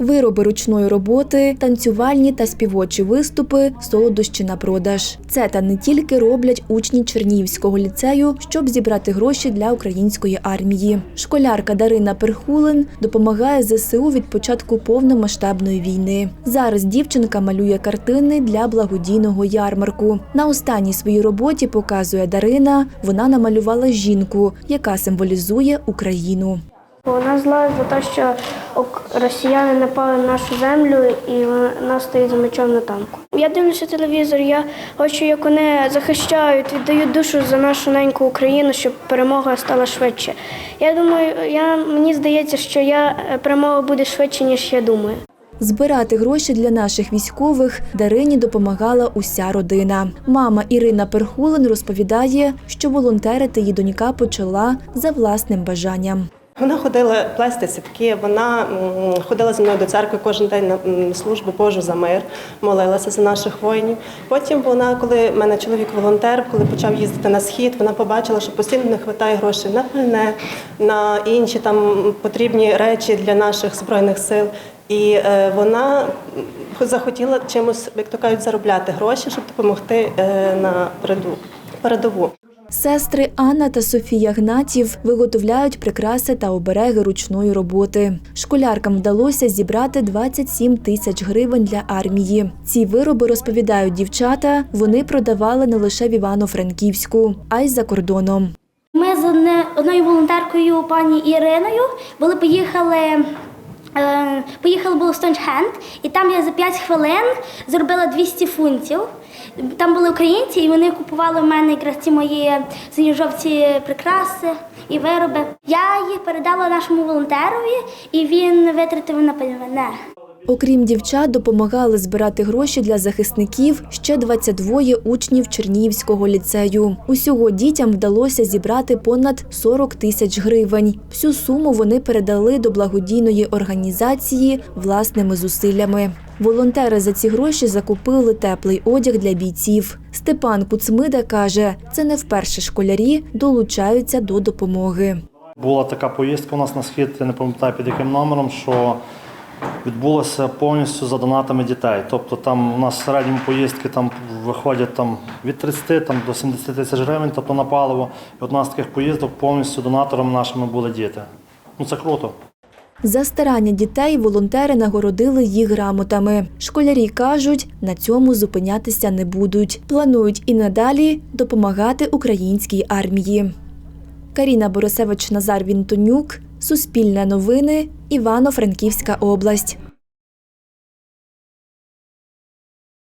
Вироби ручної роботи, танцювальні та співочі виступи, солодощі на продаж. Це та не тільки роблять учні Чернігівського ліцею, щоб зібрати гроші для української армії. Школярка Дарина Перхулин допомагає ЗСУ від початку повномасштабної війни. Зараз дівчинка малює картини для благодійного ярмарку. На останній своїй роботі показує Дарина. Вона намалювала жінку, яка символізує Україну. Вона зла за те, що росіяни напали на нашу землю і вона стоїть з мечом на танку. Я дивлюся телевізор, я хочу, як вони захищають, віддають душу за нашу неньку Україну, щоб перемога стала швидше. Я думаю, я, мені здається, що я, е, перемога буде швидше, ніж я думаю. Збирати гроші для наших військових Дарині допомагала уся родина. Мама Ірина Перхулин розповідає, що волонтерити її донька почала за власним бажанням. Вона ходила плести сітки, вона ходила зі мною до церкви кожен день на службу Божу за мир, молилася за наших воїнів. Потім вона, коли в мене чоловік волонтер, коли почав їздити на схід, вона побачила, що постійно не вистачає грошей на пальне, на інші там потрібні речі для наших збройних сил. І е, вона захотіла чимось, як то кажуть, заробляти гроші, щоб допомогти е, на передову. Сестри Анна та Софія Гнатів виготовляють прикраси та обереги ручної роботи. Школяркам вдалося зібрати 27 тисяч гривень для армії. Ці вироби розповідають дівчата. Вони продавали не лише в Івано-Франківську, а й за кордоном. Ми з одною волонтеркою пані Іриною були поїхали. Е, Поїхали було в Стоунхенд, і там я за 5 хвилин зробила 200 фунтів. Там були українці, і вони купували в мене якраз ці мої синьо-жовті прикраси і вироби. Я їх передала нашому волонтерові, і він витратив на мене. Окрім дівчат, допомагали збирати гроші для захисників ще 22 учнів Чернігівського ліцею. Усього дітям вдалося зібрати понад 40 тисяч гривень. Всю суму вони передали до благодійної організації власними зусиллями. Волонтери за ці гроші закупили теплий одяг для бійців. Степан Куцмида каже, це не вперше школярі долучаються до допомоги. Була така поїздка у нас на схід, я не пам'ятаю під яким номером, що відбулося повністю за донатами дітей. Тобто там у нас в середньому поїздки там виходять там, від 30 там, до 70 тисяч гривень тобто на паливо. І одна з таких поїздок повністю донаторами нашими були діти. Ну це круто. За старання дітей волонтери нагородили їх грамотами. Школярі кажуть, на цьому зупинятися не будуть. Планують і надалі допомагати українській армії. Каріна Борисевич Назар Вінтонюк, Суспільне новини, Івано-Франківська область.